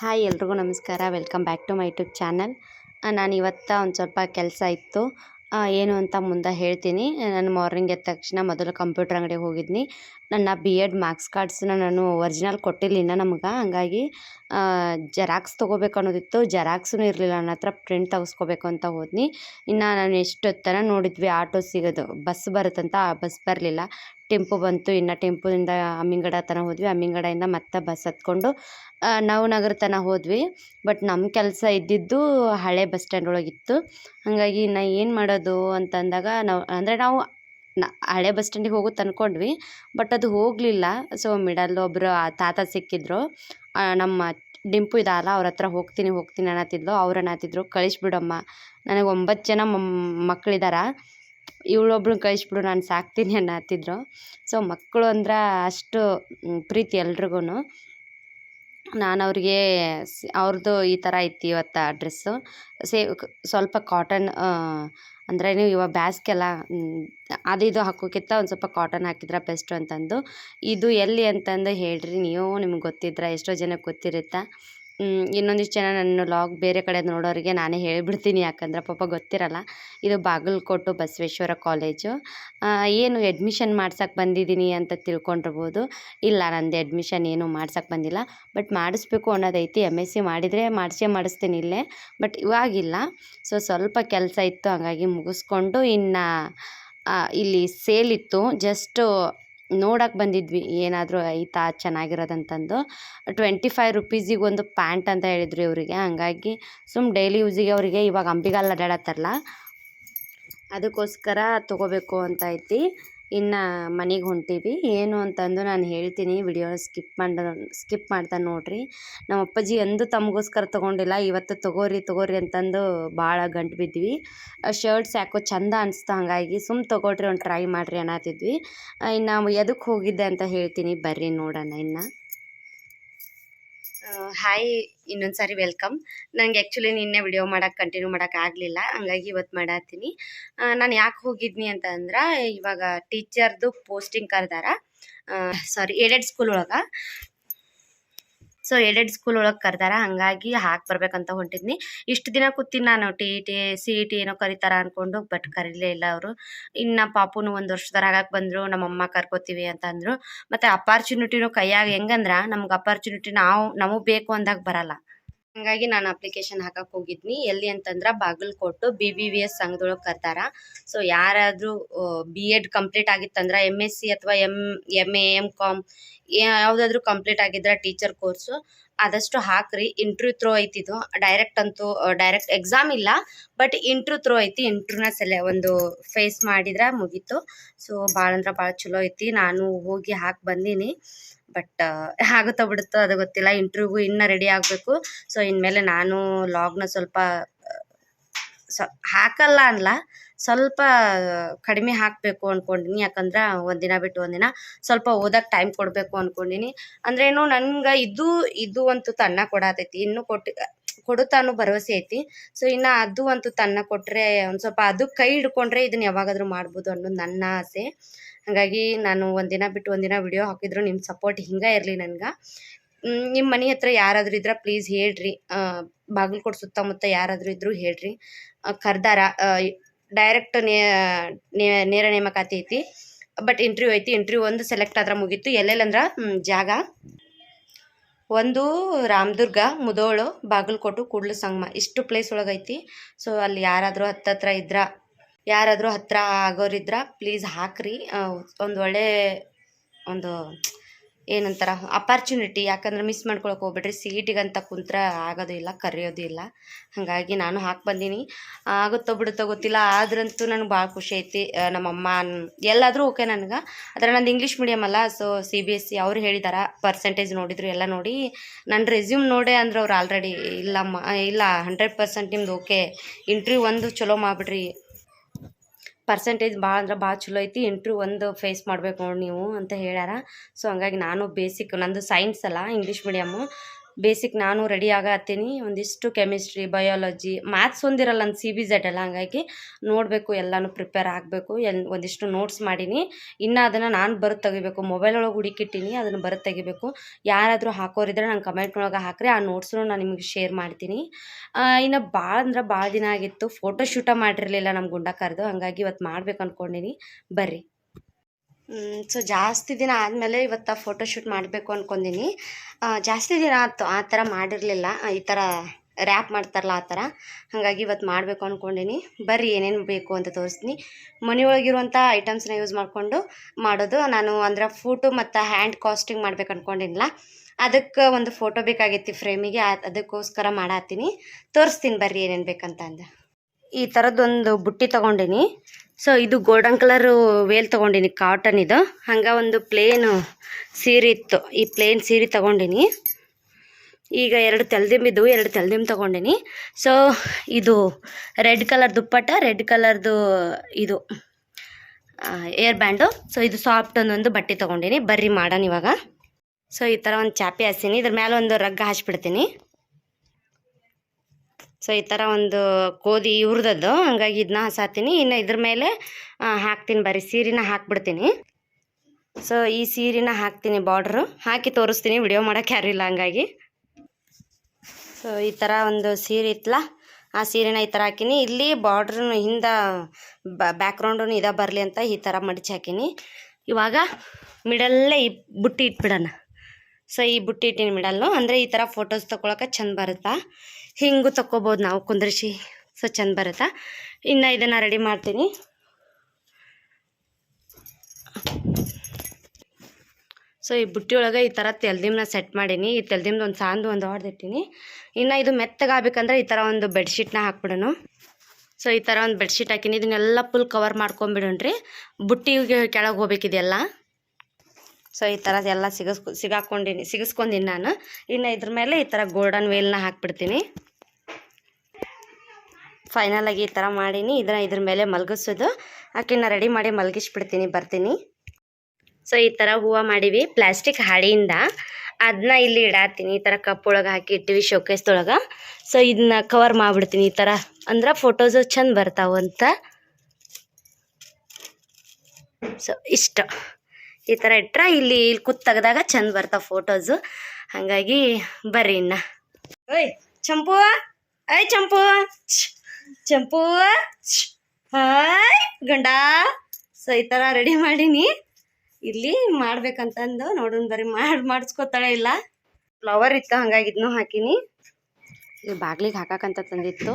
Hi ಎಲ್ರಿಗೂ ನಮಸ್ಕಾರ. Welcome back to my YouTube channel ನಾನು ಇವತ್ತ ಒಂದು ಸ್ವಲ್ಪ ಕೆಲಸ ಇತ್ತು. ಏನು ಅಂತ ಮುಂದೆ ಹೇಳ್ತೀನಿ. ನಾನು ಮಾರ್ನಿಂಗ್ ಎದ್ದ ತಕ್ಷಣ ಮೊದಲು ಕಂಪ್ಯೂಟರ್ ಅಂಗಡಿಗೆ ಹೋಗಿದ್ನಿ. ನನ್ನ ಬಿ ಎಡ್ ಮಾರ್ಕ್ಸ್ ಕಾರ್ಡ್ಸನ್ನ ನಾನು ಒರಿಜಿನಲ್ ಕೊಟ್ಟಿರಲಿಲ್ಲ ನಮ್ಗೆ. ಹಂಗಾಗಿ ಜೆರಾಕ್ಸ್ ತೊಗೋಬೇಕು ಅನ್ನೋದಿತ್ತು. ಜೆರಾಕ್ಸೂ ಇರಲಿಲ್ಲ. ನನ್ನ ಹತ್ರ ಪ್ರಿಂಟ್ ತೆಗೆಸ್ಕೋಬೇಕು ಅಂತ ಹೋದ್ನಿ. ಇನ್ನು ನಾನು ಎಷ್ಟೊತ್ತನ ನೋಡಿದ್ವಿ. ಆಟೋ ಸಿಗೋದು. ಬಸ್ ಬರುತ್ತಂತ, ಆ ಬಸ್ ಬರಲಿಲ್ಲ. ಟೆಂಪು ಬಂತು, ಇನ್ನು ಟೆಂಪುದಿಂದ ಅಮ್ಮಿಂಗಡ ತನಕ ಹೋದ್ವಿ. ಅಮ್ಮಿಂಗಡೆಯಿಂದ ಮತ್ತೆ ಬಸ್ ಹತ್ಕೊಂಡು ನವನಗರ ತನಕ ಹೋದ್ವಿ. ಬಟ್ ನಮ್ಮ ಕೆಲಸ ಇದ್ದಿದ್ದು ಹಳೆ ಬಸ್ ಸ್ಟ್ಯಾಂಡ್ ಒಳಗಿತ್ತು ಹಾಗಾಗಿ ನಾ ಏನು ಮಾಡೋದು ಅಂತಂದಾಗ ನಾವು, ಅಂದರೆ ನಾವು ನ, ಹಳೆ ಬಸ್ ಸ್ಟ್ಯಾಂಡಿಗೆ ಹೋಗುತ್ತೆ ತಂದ್ಕೊಂಡ್ವಿ ಬಟ್ ಅದು ಹೋಗಲಿಲ್ಲ. ಸೊ ಮಿಡಲ್ ಒಬ್ಬರು ತಾತ ಸಿಕ್ಕಿದ್ರು. ನಮ್ಮ ಡಿಂಪು ಇದಲ್ಲ ಅವ್ರ ಹತ್ರ ಹೋಗ್ತೀನಿ ಹೋಗ್ತೀನಿ ಅನ್ನತ್ತಿದ್ಲು ಅವ್ರು ಅನ್ನತ್ತಿದ್ರು ಕಳಿಸ್ಬಿಡಮ್ಮ. ನನಗೆ ಒಂಬತ್ತು ಜನ ಮಕ್ಕಳಿದಾರ ಇವಳೊಬ್ಳನ್ನ ಕಳಿಸ್ಬಿಡು, ನಾನು ಸಾಕ್ತೀನಿ ಅನ್ನತ್ತಿದ್ರು. ಸೊ ಮಕ್ಕಳು ಅಂದ್ರೆ ಅಷ್ಟು ಪ್ರೀತಿ ಎಲ್ರಿಗೂ ನಾನು ಅವ್ರಿಗೆ ಅವ್ರದ್ದು ಈ ಥರ ಐತಿ ಇವತ್ತು ಡ್ರೆಸ್ಸು ಸೇ ಸ್ವಲ್ಪ ಕಾಟನ್ ಅಂದರೆ ನೀವು ಇವಾಗ ಬ್ಯಾಸ್ಗೆಲ್ಲ ಅದು ಇದು ಹಾಕೋಕ್ಕಿಂತ ಒಂದು ಸ್ವಲ್ಪ ಕಾಟನ್ ಹಾಕಿದ್ರೆ ಬೆಸ್ಟು ಅಂತಂದು. ಇದು ಎಲ್ಲಿ ಅಂತಂದು ಹೇಳಿರಿ, ನೀವು ನಿಮ್ಗೆ ಗೊತ್ತಿದ್ರೆ, ಎಷ್ಟೋ ಜನಕ್ಕೆ ಗೊತ್ತಿರುತ್ತಾ? ಇನ್ನೊಂದಿಷ್ಟು ಜನ ನನ್ನ ಲಾಗ್ ಬೇರೆ ಕಡೆ ನೋಡೋರಿಗೆ ನಾನೇ ಹೇಳಿಬಿಡ್ತೀನಿ. ಯಾಕಂದ್ರೆ ಪಾಪ ಗೊತ್ತಿರಲ್ಲ. ಇದು ಬಾಗಲಕೋಟು ಬಸವೇಶ್ವರ ಕಾಲೇಜು ಏನು ಅಡ್ಮಿಷನ್ ಮಾಡ್ಸಕ್ಕೆ ಬಂದಿದ್ದೀನಿ ಅಂತ ತಿಳ್ಕೊಂಡಿರ್ಬೋದು. ಇಲ್ಲ, ನಂದು ಅಡ್ಮಿಷನ್ ಏನು ಮಾಡ್ಸಕ್ಕೆ ಬಂದಿಲ್ಲ. ಬಟ್ ಮಾಡಿಸ್ಬೇಕು ಅನ್ನೋದೈತಿ. ಎಂ ಎಸ್ ಸಿ ಮಾಡಿದರೆ ಮಾಡಿಸೇ ಮಾಡಿಸ್ತೀನಿ ಇಲ್ಲೇ. ಬಟ್ ಇವಾಗಿಲ್ಲ. ಸೊ ಸ್ವಲ್ಪ ಕೆಲಸ ಇತ್ತು. ಹಾಗಾಗಿ ಮುಗಿಸ್ಕೊಂಡು ಇನ್ನು ಇಲ್ಲಿ ಸೇಲ್ ಇತ್ತು. ಜಸ್ಟು ನೋಡಕ್ಕೆ ಬಂದಿದ್ವಿ, ಏನಾದರೂ ಐತಾ ಚೆನ್ನಾಗಿರೋದಂತಂದು. ಟ್ವೆಂಟಿ ಫೈವ್ ರುಪೀಸಿಗೆ ಒಂದು ಪ್ಯಾಂಟ್ ಅಂತ ಹೇಳಿದ್ರು ಇವರಿಗೆ. ಹಂಗಾಗಿ ಸುಮ್ಮ ಡೈಲಿ ಯೂಸಿಗೆ ಅವರಿಗೆ ಇವಾಗ ಅಂಬಿಗಾಲ್ ಅಡ್ಡಾಡತ್ತಾರಲ್ಲ, ಅದಕ್ಕೋಸ್ಕರ ತೊಗೋಬೇಕು ಅಂತ ಐತಿ. ಇನ್ನು ಮನೆಗೆ ಹೊಂಟೀವಿ. ಏನು ಅಂತಂದು ನಾನು ಹೇಳ್ತೀನಿ. ವಿಡಿಯೋ ಸ್ಕಿಪ್ ಮಾಡ, ಸ್ಕಿಪ್ ಮಾಡ್ತಾ ನೋಡ್ರಿ. ನಮ್ಮ ಅಪ್ಪಾಜಿ ಎಂದು ತಮಗೋಸ್ಕರ ತೊಗೊಂಡಿಲ್ಲ. ಇವತ್ತು ತೊಗೋರಿ ತೊಗೋರಿ ಅಂತಂದು ಭಾಳ ಗಂಟು ಬಿದ್ವಿ. ಶರ್ಟ್ಸ್ ಯಾಕೋ ಚಂದ ಅನಿಸ್ತು ಹಾಗಾಗಿ ಸುಮ್ ತೊಗೊಳ್ರಿ ಒಂದು ಟ್ರೈ ಮಾಡಿರಿ ಅನ್ನತ್ತಿದ್ವಿ. ಇನ್ನು ಎದಕ್ಕೆ ಹೋಗಿದ್ದೆ ಅಂತ ಹೇಳ್ತೀನಿ. ಬರ್ರಿ ನೋಡೋಣ ಇನ್ನು. ಹಾಯ್ ಇನ್ನೊಂದು ಸಾರಿ ವೆಲ್ಕಮ್ ನನಗೆ ಆ್ಯಕ್ಚುಲಿ ನಿನ್ನೆ ವಿಡಿಯೋ ಮಾಡೋಕೆ ಕಂಟಿನ್ಯೂ ಮಾಡೋಕೆ ಆಗಲಿಲ್ಲ, ಹಂಗಾಗಿ ಇವತ್ತು ಮಾಡತ್ತೀನಿ ನಾನು ಯಾಕೆ ಹೋಗಿದ್ನಿ ಅಂತ ಅಂದ್ರೆ ಇವಾಗ ಟೀಚರ್ದು ಪೋಸ್ಟಿಂಗ್ ಕರೆದಾರ. ಸಾರಿ ಏಡೆಡ್ ಸ್ಕೂಲ್ ಒಳಗೆ. ಸೊ ಎಡೆಡ್ ಸ್ಕೂಲ್ ಒಳಗೆ ಕರ್ದಾರ. ಹಾಗಾಗಿ ಹಾಕಿ ಬರ್ಬೇಕಂತ ಹೊಂಟಿದ್ನಿ. ಇಷ್ಟು ದಿನ ಕೂತೀನಿ ನಾನು T E T C E T ಏನೋ ಕರಿತಾರ ಅನ್ಕೊಂಡು ಬಟ್ ಕರೀಲೇ ಇಲ್ಲ ಅವರು. ಇನ್ನು ಪಾಪುನು ಒಂದು ವರ್ಷದವ್ರು ಆಗಕ್ಕೆ ಬಂದರು. ನಮ್ಮಮ್ಮ ಕರ್ಕೋತೀವಿ ಅಂತ ಅಂದರು. ಮತ್ತು ಅಪಾರ್ಚುನಿಟಿನೂ ಕೈಯಾಗ ಹೆಂಗಂದ್ರ, ನಮ್ಗೆ ಅಪಾರ್ಚುನಿಟಿ ನಾವು, ನಮಗ್ ಬೇಕು ಅಂದಾಗ ಬರಲ್ಲ. ಹಾಗಾಗಿ ನಾನು ಅಪ್ಲಿಕೇಶನ್ ಹಾಕಕ್ಕೆ ಹೋಗಿದ್ನಿ. ಎಲ್ಲಿ ಅಂತಂದ್ರೆ Bagalkot B B V S ಸಂಘದೊಳಗೆ ಕರ್ತಾರ ಸೊ ಯಾರಾದರೂ ಬಿ ಎಡ್ ಕಂಪ್ಲೀಟ್ ಆಗಿತ್ತಂದ್ರೆ ಎಂ ಎಸ್ ಸಿ ಅಥವಾ M M A M com ಯಾವುದಾದ್ರೂ ಕಂಪ್ಲೀಟ್ ಆಗಿದ್ರೆ ಟೀಚರ್ ಕೋರ್ಸು ಆದಷ್ಟು ಹಾಕ್ರಿ. ಇಂಟ್ರ್ಯೂ ಥ್ರೋ ಐತಿದು ಡೈರೆಕ್ಟ್ ಅಂತೂ ಡೈರೆಕ್ಟ್ ಎಕ್ಸಾಮ್ ಇಲ್ಲ. ಬಟ್ ಇಂಟ್ರ್ಯೂ ತ್ರೋ ಐತಿ. ಇಂಟ್ರ್ಯೂನ ಸೆಲೆ ಒಂದು ಫೇಸ್ ಮಾಡಿದ್ರೆ ಮುಗೀತು. ಸೊ ಭಾಳ ಅಂದ್ರೆ ಭಾಳ ಚಲೋ ಐತಿ. ನಾನು ಹೋಗಿ ಹಾಕಿ ಬಂದೀನಿ. ಬಟ್ ಆಗುತ್ತಾ ಬಿಡುತ್ತೋ ಅದು ಗೊತ್ತಿಲ್ಲ. ಇಂಟ್ರ್ಯೂಗೂ ಇನ್ನೂ ರೆಡಿ ಆಗಬೇಕು. ಸೊ ಇನ್ಮೇಲೆ ನಾನು ಲಾಗ್ನ ಸ್ವಲ್ಪ ಸ, ಹಾಕಲ್ಲ ಅನ್ಲ. ಸ್ವಲ್ಪ ಕಡಿಮೆ ಹಾಕಬೇಕು ಅಂದ್ಕೊಂಡಿನಿ ಯಾಕಂದ್ರೆ ಒಂದಿನ ಬಿಟ್ಟು ಒಂದಿನ ಸ್ವಲ್ಪ ಓದಕ್ಕೆ ಟೈಮ್ ಕೊಡಬೇಕು ಅಂದ್ಕೊಂಡಿನಿ ಅಂದ್ರೇನು ನನ್ಗೆ ಇದು ಇದು ಅಂತೂ ತನ್ನ ಕೊಡತೈತಿ. ಇನ್ನೂ ಕೊಟ್ಟು ಕೊಡುತ್ತಾನು ಭರವಸೆ ಐತಿ. ಸೊ ಇನ್ನು ಅದು ಅಂತೂ ತನ್ನ ಕೊಟ್ಟರೆ ಒಂದು ಸ್ವಲ್ಪ ಅದು ಕೈ ಹಿಡ್ಕೊಂಡ್ರೆ ಇದನ್ನ ಯಾವಾಗಾದರೂ ಮಾಡ್ಬೋದು ಅನ್ನೋದು ನನ್ನ ಆಸೆ. ಹಾಗಾಗಿ ನಾನು ಒಂದಿನ ಬಿಟ್ಟು ಒಂದಿನ ವಿಡಿಯೋ ಹಾಕಿದ್ರು ನಿಮ್ಮ ಸಪೋರ್ಟ್ ಹಿಂಗೆ ಇರಲಿ ನನ್ಗೆ. ನಿಮ್ಮ ಮನೆ ಹತ್ರ ಯಾರಾದರೂ ಇದ್ರೆ ಪ್ಲೀಸ್ ಹೇಳ್ರಿ. ಬಾಗಲಕೋಟೆ ಸುತ್ತಮುತ್ತ ಯಾರಾದರೂ ಇದ್ದರೂ ಹೇಳ್ರಿ. ಕರ್ದಾರ ಡೈರೆಕ್ಟ್ ನೇರ ನೇಮಕಾತಿ ಐತಿ. ಬಟ್ ಇಂಟ್ರ್ಯೂ ಐತಿ. ಇಂಟ್ರ್ಯೂ ಒಂದು ಸೆಲೆಕ್ಟ್ ಆದ್ರೆ ಮುಗೀತು. ಎಲ್ಲೆಲ್ಲಂದ್ರೆ ಜಾಗ. ಒಂದು ರಾಮದುರ್ಗ, ಮುದೋಳು, ಬಾಗಲಕೋಟು, ಕೂಡ್ಲು ಸಂಗಮ. ಇಷ್ಟು ಪ್ಲೇಸ್ ಒಳಗೈತಿ ಸೊ ಅಲ್ಲಿ ಯಾರಾದರೂ ಹತ್ತತ್ರ ಇದ್ರ, ಯಾರಾದರೂ ಹತ್ತಿರ ಆಗೋರಿದ್ರ ಪ್ಲೀಸ್ ಹಾಕ್ರಿ. ಒಂದು ಒಳ್ಳೆ, ಒಂದು ಏನಂತಾರ ಅಪಾರ್ಚುನಿಟಿ ಯಾಕಂದ್ರೆ ಮಿಸ್ ಮಾಡ್ಕೊಳಕ್ಕೆ ಹೋಗ್ಬೇಡ್ರಿ. ಸೀಟಿಗೆ ಅಂತ ಟಿಗಂತ ಕುಂತ್ರ ಆಗೋದು ಇಲ್ಲ, ಕರೆಯೋದು ಇಲ್ಲ. ಹಾಗಾಗಿ ನಾನು ಹಾಕಿ ಬಂದೀನಿ. ಆಗುತ್ತೋ ಬಿಡುತ್ತೋ ಗೊತ್ತಿಲ್ಲ. ಆದ್ರಂತೂ ನನಗೆ ಭಾಳ ಖುಷಿ ಐತಿ. ನಮ್ಮಮ್ಮ ಎಲ್ಲಾದರೂ ಓಕೆ ನನಗೆ. ಆದರೆ ನಂದು ಇಂಗ್ಲೀಷ್ ಮೀಡಿಯಮ್ ಅಲ್ಲ so C B S C ಅವ್ರು ಹೇಳಿದಾರ ಪರ್ಸೆಂಟೇಜ್ ನೋಡಿದ್ರು, ಎಲ್ಲ ನೋಡಿ. ನನ್ನ ರೆಸ್ಯೂಮ್ ನೋಡೆ ಅಂದ್ರೆ ಅವ್ರು ಆಲ್ರೆಡಿ ಇಲ್ಲಮ್ಮ, ಇಲ್ಲ ಹಂಡ್ರೆಡ್ ಪರ್ಸೆಂಟ್ ನಿಮ್ದು ಓಕೆ ಇಂಟ್ರ್ಯೂ ಒಂದು ಚಲೋ ಮಾಡಿಬಿಡ್ರಿ. ಪರ್ಸೆಂಟೇಜ್ ಭಾಳ ಅಂದ್ರೆ ಭಾಳ ಚಲೋ ಐತಿ ಇಂಟ್ರ್ಯೂ ಒಂದು ಫೇಸ್ ಮಾಡ್ಬೇಕು ನೋಡಿ ನೀವು ಅಂತ ಹೇಳ್ಯಾರ. ಸೊ ಹಂಗಾಗಿ ನಾನು ಬೇಸಿಕ್ ನಂದು ಸೈನ್ಸ್ ಅಲ್ಲ ಇಂಗ್ಲೀಷ್ ಮೀಡಿಯಮ್ಮು ಬೇಸಿಕ್ ನಾನು ರೆಡಿ ಆಗತ್ತೀನಿ. ಒಂದಿಷ್ಟು ಕೆಮಿಸ್ಟ್ರಿ, ಬಯಾಲಜಿ, ಮ್ಯಾಥ್ಸ್ ಒಂದಿರಲ್ಲ ನನ್ನ ಸಿ ಬಿ ಜೆಡ್ ಎಲ್ಲ. ಹಂಗಾಗಿ ನೋಡಬೇಕು, ಎಲ್ಲನೂ ಪ್ರಿಪೇರ್ ಆಗಬೇಕು. ಎಲ್, ಒಂದಿಷ್ಟು ನೋಟ್ಸ್ ಮಾಡೀನಿ. ಇನ್ನು ಅದನ್ನು ನಾನು ಬರೆದು ತೆಗಿಬೇಕು. ಮೊಬೈಲ್ ಒಳಗೆ ಹುಡುಕಿಟ್ಟಿನಿ, ಅದನ್ನು ಬರೆದು ತೆಗಿಬೇಕು. ಯಾರಾದರೂ ಹಾಕೋರಿದ್ರೆ ನಂಗೆ ಕಮೆಂಟ್ ಒಳಗೆ ಹಾಕ್ರಿ. ಆ ನೋಟ್ಸ್ನು ನಾನು ನಿಮಗೆ ಶೇರ್ ಮಾಡ್ತೀನಿ. ಇನ್ನು ಭಾಳ ಅಂದ್ರೆ ಭಾಳ ದಿನ ಆಗಿತ್ತು. ಫೋಟೋ ಶೂಟ ಮಾಡಿರಲಿಲ್ಲ ನಮ್ಮ ಗುಂಡ ಕರೆದು. ಹಂಗಾಗಿ ಇವತ್ತು ಮಾಡ್ಬೇಕು ಅಂದ್ಕೊಂಡಿನಿ ಬರ್ರಿ. ಸೊ ಜಾಸ್ತಿ ದಿನ ಆದಮೇಲೆ ಇವತ್ತು ಫೋಟೋ ಶೂಟ್ ಮಾಡಬೇಕು ಅಂದ್ಕೊಂಡಿನಿ ಜಾಸ್ತಿ ದಿನ ಆಯ್ತು, ಆ ಥರ ಮಾಡಿರಲಿಲ್ಲ. ಈ ಥರ ರ್ಯಾಪ್ ಮಾಡ್ತಾರಲ್ಲ ಆ ಥರ ಹಾಗಾಗಿ ಇವತ್ತು ಮಾಡಬೇಕು ಅಂದ್ಕೊಂಡಿನಿ ಬರ್ರಿ, ಏನೇನು ಬೇಕು ಅಂತ ತೋರಿಸ್ತೀನಿ. ಮನೆಯೊಳಗಿರುವಂಥ ಐಟಮ್ಸ್ನ ಯೂಸ್ ಮಾಡಿಕೊಂಡು ಮಾಡೋದು. ನಾನು ಅಂದರೆ ಫೋಟೋ ಮತ್ತು ಹ್ಯಾಂಡ್ ಕಾಸ್ಟಿಂಗ್ ಮಾಡ್ಬೇಕು ಅಂದ್ಕೊಂಡಿಲ್ಲ ಅದಕ್ಕೆ ಒಂದು ಫೋಟೋ ಬೇಕಾಗಿತ್ತು ಫ್ರೇಮಿಗೆ ಅದಕ್ಕೋಸ್ಕರ ಮಾಡತ್ತೀನಿ ತೋರಿಸ್ತೀನಿ ಬರ್ರಿ ಏನೇನು ಬೇಕಂತ ಅಂದ. ಈ ಥರದ್ದೊಂದು ಬುಟ್ಟಿ ತೊಗೊಂಡಿನಿ. ಸೊ ಇದು ಗೋಲ್ಡನ್ ಕಲರು ವೇಲ್ ತೊಗೊಂಡಿನಿ ಕಾಟನ್ ಇದು. ಹಂಗೆ ಒಂದು ಪ್ಲೇನ್ ಸೀರೆ ಇತ್ತು. ಈ ಪ್ಲೇನ್ ಸೀರೆ ತೊಗೊಂಡಿನಿ. ಈಗ ಎರಡು ತೆಲ್ದಿಂಬಿದ್ದು ಎರಡು ತೆಲ್ದಿಂಬ್ ತೊಗೊಂಡಿನಿ. ಸೊ ಇದು ರೆಡ್ ಕಲರ್ ದುಪ್ಪಟ್ಟ, ರೆಡ್ ಕಲರ್ದು ಇದು ಏರ್ ಬ್ಯಾಂಡು ಸೊ ಇದು ಸಾಫ್ಟ್ ಒಂದೊಂದು ಬಟ್ಟೆ ತೊಗೊಂಡಿನಿ. ಬರ್ರಿ ಮಾಡೋಣ ಇವಾಗ. ಸೊ ಈ ಥರ ಒಂದು ಚಾಪೆ ಹಾಸಿನಿ. ಇದ್ರ ಮೇಲೆ ಒಂದು ರಗ್ಗ ಹಾಸ್ಬಿಡ್ತೀನಿ. ಸೊ ಈ ಥರ ಒಂದು ಕೋದಿ ಇವ್ರದ್ದು ಹಂಗಾಗಿ ಇದನ್ನ ಹಸಾತೀನಿ. ಇನ್ನು ಇದ್ರ ಮೇಲೆ ಹಾಕ್ತೀನಿ ಬರೀ. ಸೀರಿನ ಹಾಕ್ಬಿಡ್ತೀನಿ. ಸೊ ಈ ಸೀರಿನ ಹಾಕ್ತೀನಿ ಬಾರ್ಡ್ರು ಹಾಕಿ ತೋರಿಸ್ತೀನಿ. ವಿಡಿಯೋ ಮಾಡೋಕ್ಕೆ ಯಾರು ಇಲ್ಲ ಹಂಗಾಗಿ. ಸೊ ಈ ಥರ ಒಂದು ಸೀರೆ ಇತ್ತಲ್ಲ ಆ ಸೀರೆನ ಈ ಥರ ಹಾಕಿನಿ. ಇಲ್ಲಿ ಬಾರ್ಡ್ರೂ ಹಿಂದೆ ಬ್ಯಾಕ್ಗ್ರೌಂಡು ಇದ ಬರಲಿ ಅಂತ ಈ ಥರ ಮಡಿಚಿ ಹಾಕೀನಿ. ಇವಾಗ ಮಿಡಲ್ಲೇ ಈ ಬುಟ್ಟಿ ಇಟ್ಬಿಡೋಣ. ಸೊ ಈ ಬುಟ್ಟಿ ಇಟ್ಟಿನಿ ಮಿಡಲ್ಲು. ಅಂದರೆ ಈ ಥರ ಫೋಟೋಸ್ ತೊಗೊಳಕ್ಕೆ ಚೆಂದ ಬರುತ್ತಾ? ಹಿಂಗೂ ತಕ್ಕೋಬೋದು ನಾವು. ಕುಂದ್ರಿಸಿ ಸೊ ಚೆಂದ ಬರುತ್ತಾ ಇನ್ನು ಇದನ್ನು ರೆಡಿ ಮಾಡ್ತೀನಿ. ಸೊ ಈ ಬುಟ್ಟಿ ಒಳಗೆ ಈ ಥರ ತೆಲ್ದಿಮ್ನ ಸೆಟ್ ಮಾಡೀನಿ. ಈ ತೆಲ್ದಿಮ್ದು ಒಂದು ಸಾಂದು, ಒಂದು ಹೊಡೆದಿಟ್ಟಿನಿ ಇನ್ನು ಇದು ಮೆತ್ತಗಾಗಬೇಕಂದ್ರೆ ಈ ಥರ ಒಂದು ಬೆಡ್ಶೀಟ್ನ ಹಾಕ್ಬಿಡೋಣ. ಸೊ ಈ ಥರ ಒಂದು ಬೆಡ್ಶೀಟ್ ಹಾಕಿನಿ. ಇದನ್ನೆಲ್ಲ ಫುಲ್ ಕವರ್ ಮಾಡ್ಕೊಂಬಿಡೋಣ್ರಿ. ಬುಟ್ಟಿಗೆ ಕೆಳಗೆ ಹೋಗ್ಬೇಕಿದೆಲ್ಲ ಸೊ ಈ ಥರ ಎಲ್ಲ ಸಿಗಸ್, ಸಿಗಾಕೊಂಡಿನಿ. ಸಿಗಿಸ್ಕೊಂಡಿನಿ ನಾನು. ಇನ್ನು ಇದ್ರ ಮೇಲೆ ಈ ಥರ ಗೋಲ್ಡನ್ ವೇಲ್ನ ಹಾಕ್ಬಿಡ್ತೀನಿ. ಫೈನಲ್ ಆಗಿ ಈ ಥರ ಮಾಡೀನಿ. ಇದನ್ನ ಇದ್ರ ಮೇಲೆ ಮಲಗಿಸೋದು. ಆಕಿನ ರೆಡಿ ಮಾಡಿ ಮಲಗಿಸ್ಬಿಡ್ತೀನಿ. ಬರ್ತೀನಿ. ಸೊ ಈ ಥರ ಹೂವು ಮಾಡೀವಿ. ಪ್ಲಾಸ್ಟಿಕ್ ಹಾಡಿಯಿಂದ. ಅದನ್ನ ಇಲ್ಲಿ ಇಡಾತೀನಿ. ಈ ಥರ ಕಪ್ ಒಳಗೆ ಹಾಕಿ ಇಟ್ಟಿವಿ ಶೋಕೇಸ್ದೊಳಗೆ ಸೊ ಇದನ್ನ ಕವರ್ ಮಾಡಿಬಿಡ್ತೀನಿ ಈ ಥರ ಅಂದ್ರೆ ಫೋಟೋಸು ಚೆಂದ ಬರ್ತಾವಂತ ಸೊ ಇಷ್ಟ. ಈ ಥರ ಇಟ್ಟರೆ ಇಲ್ಲಿ ಇಲ್ಲಿ ಕೂತ್ ತೆಗ್ದಾಗ ಚೆಂದ ಬರ್ತಾವೆ ಫೋಟೋಸು ಹಾಗಾಗಿ ಬರ್ರಿ ಇನ್ನ. ಓಯ್, ಚಂಪು. ಐ ಚಂಪು. ಚಂಪು ಹಾಯ್, ಗಂಡ. ಸೊ ಈ ಥರ ರೆಡಿ ಮಾಡೀನಿ. ಇಲ್ಲಿ ಮಾಡ್ಬೇಕಂತಂದು ನೋಡೋಣ ಬರೀ ಮಾಡಿ, ಮಾಡಿಸ್ಕೊತಾಳೆ ಇಲ್ಲ. ಫ್ಲವರ್ ಇತ್ತು, ಹಂಗಾಗಿ ಇದನ್ನೂ ಹಾಕೀನಿ. ಬಾಗ್ಲಿಗೆ ಹಾಕಕ್ಕಂತ ತಂದಿತ್ತು.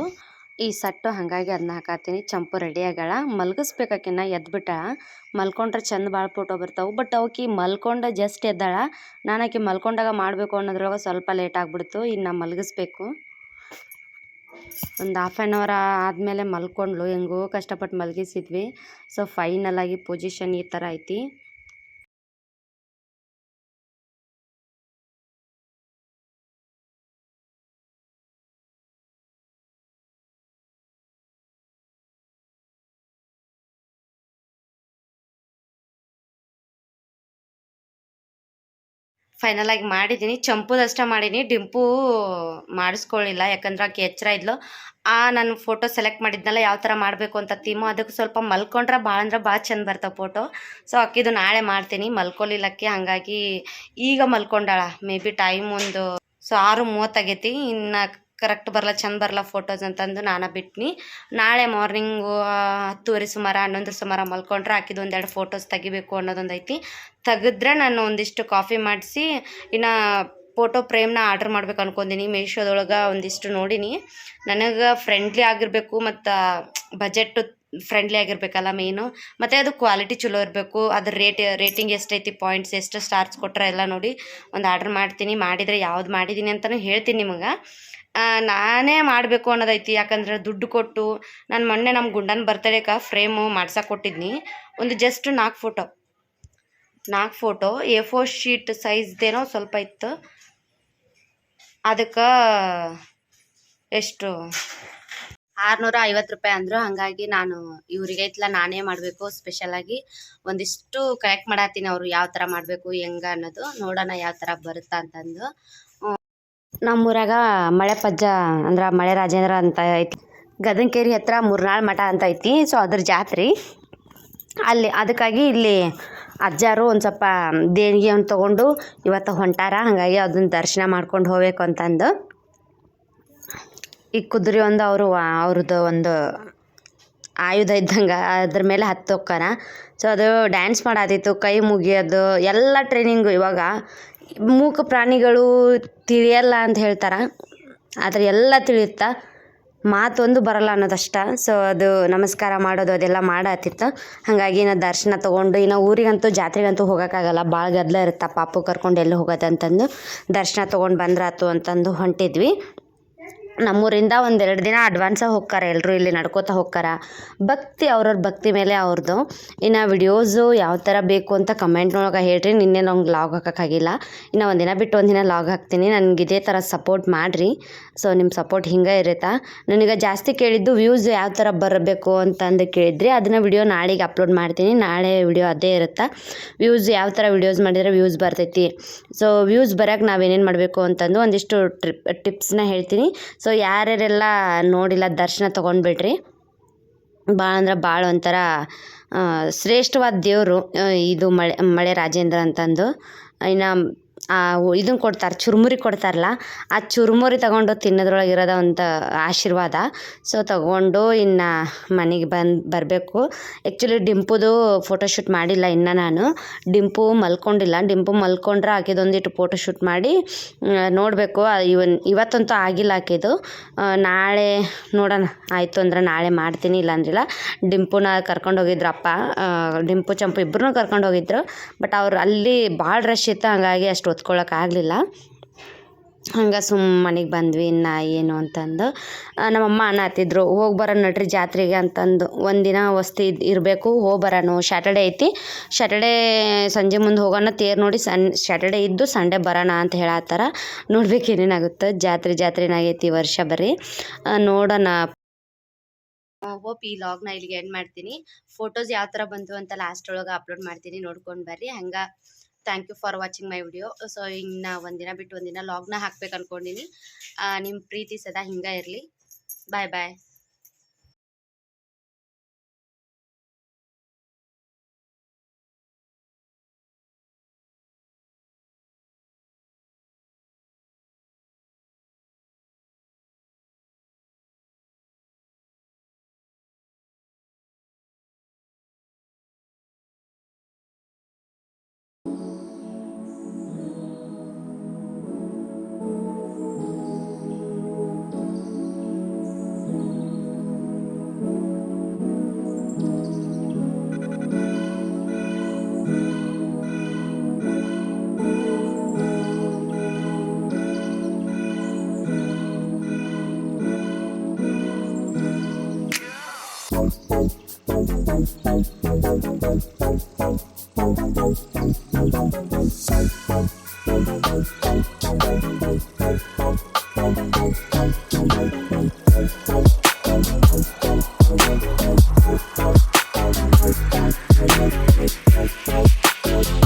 ಈ ಸಟ್ಟು ಹಾಗಾಗಿ ಅದನ್ನ ಹಾಕತ್ತೀನಿ ಚಂಪು ರೆಡಿ ಆಗ್ಯಾಳ. ಮಲ್ಗಿಸ್ಬೇಕಾಕಿನ್ನ ಎದ್ಬಿಟ್ಟ. ಮಲ್ಕೊಂಡ್ರೆ ಚಂದ ಭಾಳ ಫೋಟೋ ಬರ್ತಾವೆ. ಬಟ್ ಅವಕಿ ಮಲ್ಕೊಂಡು ಜಸ್ಟ್ ಎದ್ದಾಳ. ನಾನು ಆಕೆ ಮಲ್ಕೊಂಡಾಗ ಮಾಡಬೇಕು ಅನ್ನೋದ್ರೊಳಗೆ ಸ್ವಲ್ಪ ಲೇಟ್ ಆಗಿಬಿಡ್ತು. ಇನ್ನು ಮಲಗಿಸ್ಬೇಕು. ಒಂದು ಹಾಫ್ ಆ್ಯನ್ ಅವರ್ ಆದಮೇಲೆ ಮಲ್ಕೊಂಡ್ಳು, ಹೆಂಗೋ ಕಷ್ಟಪಟ್ಟು ಮಲಗಿಸಿದ್ವಿ. ಸೊ ಫೈನಲ್ ಆಗಿ ಪೊಸಿಷನ್ ಈ ಥರ ಐತಿ. ಫೈನಲ್ ಆಗಿ ಮಾಡಿದ್ದೀನಿ ಚಂಪುದಷ್ಟೇ ಮಾಡೀನಿ. ಡಿಂಪು ಮಾಡಿಸ್ಕೊಳ್ಳಿಲ್ಲ ಯಾಕಂದ್ರೆ ಆಕೆ ಎಚ್ಚರ ಇದ್ಲು. ಆ ನಾನು ಫೋಟೋ ಸೆಲೆಕ್ಟ್ ಮಾಡಿದ್ನಲ್ಲ, ಯಾವ ಥರ ಮಾಡಬೇಕು ಅಂತ ತೀಮೋ ಅದಕ್ಕೆ ಸ್ವಲ್ಪ ಮಲ್ಕೊಂಡ್ರೆ ಭಾಳ ಅಂದ್ರೆ ಭಾಳ ಚೆಂದ ಬರ್ತವೆ ಫೋಟೋ ಸೊ ಅಕ್ಕಿದು ನಾಳೆ ಮಾಡ್ತೀನಿ. ಮಲ್ಕೊಲಿಲ್ಲಕ್ಕೆ ಹಾಗಾಗಿ ಈಗ ಮಲ್ಕೊಂಡಾಳ. ಮೇ ಬಿ ಟೈಮ್ ಒಂದು, ಸೊ ಆರು ಮೂವತ್ತಾಗೈತಿ ಇನ್ನು ಕರೆಕ್ಟ್ ಬರಲ್ಲ ಚಂದ ಬರಲ್ಲ ಫೋಟೋಸ್ ಅಂತಂದು ನಾನು ಬಿಟ್ನಿ. ನಾಳೆ ಮಾರ್ನಿಂಗು ಹತ್ತುವರೆ ಸುಮಾರು ಹನ್ನೊಂದು ಸುಮಾರು ಮಲ್ಕೊಂಡ್ರೆ ಹಾಕಿದ್ದು ಒಂದೆರಡು ಫೋಟೋಸ್ ತೆಗಿಬೇಕು ಅನ್ನೋದೊಂದು ಐತಿ. ತೆಗೆದ್ರೆ ನಾನು ಒಂದಿಷ್ಟು ಕಾಫಿ ಮಾಡಿಸಿ, ಇನ್ನು ಫೋಟೋ ಫ್ರೇಮ್ನ ಆರ್ಡ್ರ್ ಮಾಡ್ಬೇಕು ಅನ್ಕೊಂಡೀನಿ ಮೀಶೋದೊಳಗೆ ಒಂದಿಷ್ಟು ನೋಡೀನಿ. ನನಗೆ ಫ್ರೆಂಡ್ಲಿ ಆಗಿರಬೇಕು ಮತ್ತು ಬಜೆಟ್ ಫ್ರೆಂಡ್ಲಿ ಆಗಿರ್ಬೇಕಲ್ಲ ಮೇನು ಮತ್ತು ಅದು ಕ್ವಾಲಿಟಿ ಚಲೋ ಇರಬೇಕು, ಅದ್ರ ರೇಟ್ ರೇಟಿಂಗ್ ಎಷ್ಟೈತಿ ಪಾಯಿಂಟ್ಸ್ ಎಷ್ಟು ಸ್ಟಾರ್ಸ್ ಕೊಟ್ಟರೆ ಎಲ್ಲ ನೋಡಿ ಒಂದು ಆರ್ಡ್ರ್ ಮಾಡ್ತೀನಿ. ಮಾಡಿದರೆ ಯಾವ್ದು ಮಾಡಿದ್ದೀನಿ ಅಂತಲೂ ಹೇಳ್ತೀನಿ ನಿಮಗೆ. ನಾನೇ ಮಾಡಬೇಕು ಅನ್ನೋದೈತಿ. ಯಾಕಂದ್ರೆ ದುಡ್ಡು ಕೊಟ್ಟು ನಾನು ಮೊನ್ನೆ ನಮ್ಮ ಗುಂಡನ ಬರ್ತಡೇಕ ಫ್ರೇಮು ಮಾಡ್ಸಕ್ಕೆ ಕೊಟ್ಟಿದ್ನಿ. ಒಂದು ಜಸ್ಟ್ ನಾಲ್ಕು ಫೋಟೋ ನಾಲ್ಕು ಫೋಟೋ ಎ ಫೋರ್ ಶೀಟ್ ಸೈಜ್ದೇನೋ ಸ್ವಲ್ಪ ಇತ್ತು. ಅದಕ್ಕೆ ಎಷ್ಟು? ಆರುನೂರ ಐವತ್ತು ರೂಪಾಯಿ ಅಂದರು. ಹಾಗಾಗಿ ನಾನು ಇವ್ರಿಗೆ ಐತ್ಲ, ನಾನೇ ಮಾಡಬೇಕು ಸ್ಪೆಷಲಾಗಿ ಒಂದಿಷ್ಟು ಕಲೆಕ್ಟ್ ಮಾಡತ್ತೀನಿ ಅವರು ಯಾವ ಥರ ಮಾಡಬೇಕು, ಹೆಂಗ ಅನ್ನೋದು ನೋಡೋಣ ಯಾವ ಥರ ಬರುತ್ತಾ ಅಂತಂದು. ನಮ್ಮೂರಾಗ ಮಳೆ ಪಜ್ಜ ಅಂದ್ರೆ ಮಳೆ ರಾಜೇಂದ್ರ ಅಂತ ಐತಿ. ಗದನಕೇರಿ ಹತ್ರ ಮೂರ್ನಾಳ್ ಮಠ ಅಂತ ಐತಿ. ಸೊ ಅದ್ರ ಜಾತ್ರೆ ಅಲ್ಲಿ ಅದಕ್ಕಾಗಿ ಇಲ್ಲಿ ಅಜ್ಜಾರು ಒಂದು ಸ್ವಲ್ಪ ದೇಣಿಗೆ ಒಂದು ತೊಗೊಂಡು ಇವತ್ತು ಹೊಂಟಾರ. ಹಾಗಾಗಿ ಅದನ್ನ ದರ್ಶನ ಮಾಡ್ಕೊಂಡು ಹೋಗ್ಬೇಕು ಅಂತಂದು. ಈ ಕುದುರೆ ಒಂದು ಅವರು, ಅವ್ರದ್ದು ಒಂದು ಆಯುಧ ಇದ್ದಂಗೆ ಅದ್ರ ಮೇಲೆ ಹತ್ತು ಹೋಕ್ಕಾರ ಸೊ ಅದು ಡ್ಯಾನ್ಸ್ ಮಾಡಾತಿತ್ತು, ಕೈ ಮುಗಿಯೋದು, ಎಲ್ಲ ಟ್ರೈನಿಂಗು ಇವಾಗ ಮೂಕ ಪ್ರಾಣಿಗಳು ತಿಳಿಯಲ್ಲ ಅಂತ ಹೇಳ್ತಾರೆ, ಆದರೆ ಎಲ್ಲ ತಿಳಿಯುತ್ತಾ? ಮಾತೊಂದು ಬರಲ್ಲ ಅನ್ನೋದಷ್ಟ. ಸೊ ಅದು ನಮಸ್ಕಾರ ಮಾಡೋದು, ಅದೆಲ್ಲ ಮಾಡತ್ತಿತ್ತು ಹಾಗಾಗಿ ನಾ ದರ್ಶನ ತೊಗೊಂಡು, ಇನ್ನು ಊರಿಗಂತೂ, ಜಾತ್ರೆಗಂತೂ ಹೋಗೋಕ್ಕಾಗಲ್ಲ. ಭಾಳ ಗದ್ದಲ ಇರುತ್ತೆ ಪಾಪು ಕರ್ಕೊಂಡು ಎಲ್ಲಿ ಹೋಗೋದಂತಂದು. ದರ್ಶನ ತೊಗೊಂಡು ಬಂದ್ರಾತು ಅಂತಂದು ಹೊಂಟಿದ್ವಿ. ನಮ್ಮೂರಿಂದ ಒಂದೆರಡು ದಿನ ಅಡ್ವಾನ್ಸಾಗಿ ಹೋಗ್ತಾರೆ ಎಲ್ಲರೂ ಇಲ್ಲಿ ನಡ್ಕೋತಾ ಹೋಗ್ತಾರೆ. ಭಕ್ತಿ ಅವ್ರವ್ರ ಭಕ್ತಿ ಮೇಲೆ ಅವ್ರದ್ದು ಇನ್ನು ವಿಡಿಯೋಸು ಯಾವ ಥರ ಬೇಕು ಅಂತ ಕಮೆಂಟ್ನೊಳಗೆ ಹೇಳ್ರಿ, ನಿನ್ನೆ ನಂಗೆ ಲಾಗ್ ಹಾಕೋಕ್ಕಾಗಿಲ್ಲ. ಇನ್ನು ಒಂದಿನ ಬಿಟ್ಟು ಒಂದಿನ ಲಾಗ್ ಹಾಕ್ತೀನಿ. ನನಗೆ ಇದೇ ಥರ ಸಪೋರ್ಟ್ ಮಾಡಿರಿ. ಸೊ ನಿಮ್ಮ ಸಪೋರ್ಟ್ ಹಿಂಗೆ ಇರುತ್ತಾ? ನನಗೆ ಜಾಸ್ತಿ ಕೇಳಿದ್ದು ವ್ಯೂಸ್ ಯಾವ ಥರ ಬರಬೇಕು ಅಂತಂದು ಕೇಳಿದ್ರಿ. ಅದನ್ನು ವಿಡಿಯೋ ನಾಳೆಗೆ ಅಪ್ಲೋಡ್ ಮಾಡ್ತೀನಿ. ನಾಳೆ ವಿಡಿಯೋ ಅದೇ ಇರುತ್ತಾ? ವ್ಯೂಸ್ ಯಾವ ಥರ ವಿಡಿಯೋಸ್ ಮಾಡಿದರೆ ವ್ಯೂಸ್ ಬರ್ತೈತಿ? ಸೊ ವ್ಯೂಸ್ ಬರೋಕ್ಕೆ ನಾವೇನೇನು ಮಾಡಬೇಕು ಅಂತಂದು ಒಂದಿಷ್ಟು ಟ್ರಿಪ್ ಟಿಪ್ಸ್ನ ಹೇಳ್ತೀನಿ. ಸೊ ಯಾರ್ಯಾರೆಲ್ಲ ನೋಡಿಲ್ಲ, ದರ್ಶನ ತೊಗೊಂಡ್ಬಿಡ್ರಿ ಭಾಳ ಅಂದ್ರೆ ಭಾಳ ಒಂಥರ ಶ್ರೇಷ್ಠವಾದ ದೇವರು ಇದು ಮಳೆ ಮಳೆ ರಾಜೇಂದ್ರ ಅಂತಂದು. ಇನ್ನು ಇದನ್ನು ಕೊಡ್ತಾರೆ, ಚುರುಮುರಿ ಕೊಡ್ತಾರಲ್ಲ, ಆ ಚುರುಮುರಿ ತಗೊಂಡು ತಿನ್ನೋದ್ರೊಳಗೆ ಇರೋದ ಆಶೀರ್ವಾದ. ಸೊ ತಗೊಂಡು ಇನ್ನು ಮನೆಗೆ ಬಂದು, ಬರಬೇಕು. ಆ್ಯಕ್ಚುಲಿ ಡಿಂಪುದು ಫೋಟೋಶೂಟ್ ಮಾಡಿಲ್ಲ ಇನ್ನು ನಾನು. ಡಿಂಪು ಮಲ್ಕೊಂಡಿಲ್ಲ. ಡಿಂಪು ಮಲ್ಕೊಂಡ್ರೆ ಆಕೆದೊಂದಿಟ್ಟು ಫೋಟೋಶೂಟ್ ಮಾಡಿ ನೋಡಬೇಕು. ಇವನ್, ಇವತ್ತಂತೂ ಆಗಿಲ್ಲ ಆಕೆದು. ನಾಳೆ ನೋಡೋಣ. ಆಯಿತು ಅಂದ್ರೆ ನಾಳೆ ಮಾಡ್ತೀನಿ ಇಲ್ಲಾಂದ್ರಿಲ್ಲ ಡಿಂಪುನ ಕರ್ಕೊಂಡು ಹೋಗಿದ್ರು ಅಪ್ಪ. ಡಿಂಪು, ಚಂಪು ಇಬ್ಬರನ್ನೂ ಕರ್ಕೊಂಡು ಹೋಗಿದ್ರು. ಬಟ್ ಅವ್ರು ಅಲ್ಲಿ ಭಾಳ ರಶ್ ಇತ್ತು. ಹಂಗಾಗಿ ಅಷ್ಟು ಆಗಲಿಲ್ಲ. ಹಂಗೆ ಸುಮ್ಮ ಮನೆಗೆ ಬಂದ್ವಿ ಇನ್ನು ಏನು ಅಂತಂದು ನಮ್ಮಮ್ಮ ಅನ್ನತ್ತಿದ್ರು ಹೋಗಿ ಬರೋಣ ನಡ್ರಿ ಜಾತ್ರೆಗೆ ಅಂತಂದು. ಒಂದಿನ ವಸ್ತಿ ಇರಬೇಕು ಹೋಗಿ ಬರೋಣ. ಸ್ಯಾಟರ್ಡೇ ಐತಿ. ಶ್ಯಾಟರ್ಡೇ ಸಂಜೆ ಮುಂದೆ ಹೋಗೋಣ ತೇರು ನೋಡಿ ಸನ್ ಸ್ಯಾಟರ್ಡೇ ಇದ್ದು ಸಂಡೇ ಬರೋಣ ಅಂತ ಹೇಳತ್ತಾರ. ನೋಡ್ಬೇಕು ಏನೇನಾಗುತ್ತೆ. ಜಾತ್ರೆ ಜಾತ್ರೆನಾಗೈತಿ ವರ್ಷ ಬರೀ. ಆ, ನೋಡೋಣ. ಹೋಪ್ ಈ ಲಾಗ್ನ ಇಲ್ಲಿಗೆ ಎಂಡ್ ಮಾಡ್ತೀನಿ. ಫೋಟೋಸ್ ಯಾವ ಥರ ಬಂತು ಅಂತ ಲಾಸ್ಟ್ ಒಳಗೆ ಅಪ್ಲೋಡ್ ಮಾಡ್ತೀನಿ ನೋಡ್ಕೊಂಡು ಬರ್ರಿ. ಹಂಗೆ thank you for watching my video so ಇನ್ನು ಒಂದಿನ ಬಿಟ್ಟು ಒಂದಿನ ಲಾಗ್ನ ಹಾಕ್ಬೇಕು ಅನ್ಕೊಂಡಿನಿ ನಿಮ್ಮ ಪ್ರೀತಿ ಸದಾ ಹಿಂಗೆ ಇರಲಿ. ಬಾಯ್ ಬಾಯ್ Thank